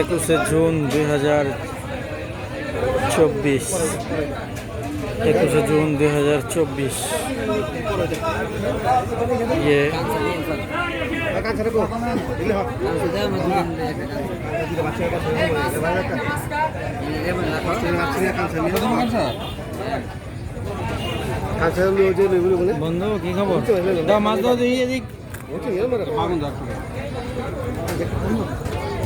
একুশে জুন দুই হাজার চব্বিশ। একুশে জুন দুই হাজার চব্বিশ। ইয়ে। বন্ধু, কি খবর? মাছ দাও দিই এদিক।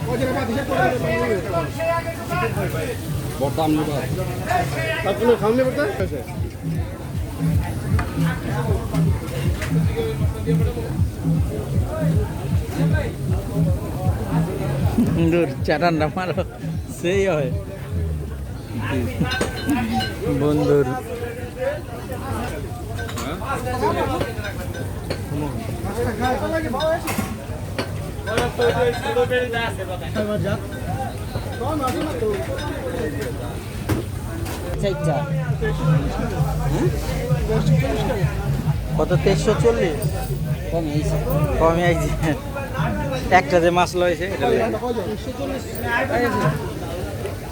বর্তমানে বিসমিল্লাহ দূর চাটানটা মারো সেই হয়। বন্ধুর। কত? তেইশশো চল্লিশ? কমে আইছি একটা যে মাছ লয়েছে এটা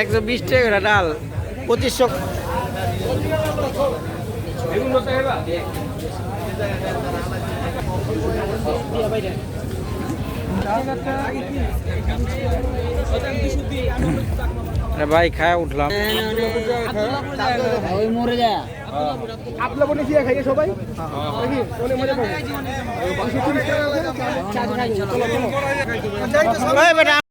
একশো বিশ টাকা ডাল পঁচিশশো। ভাই খায় উঠলাম।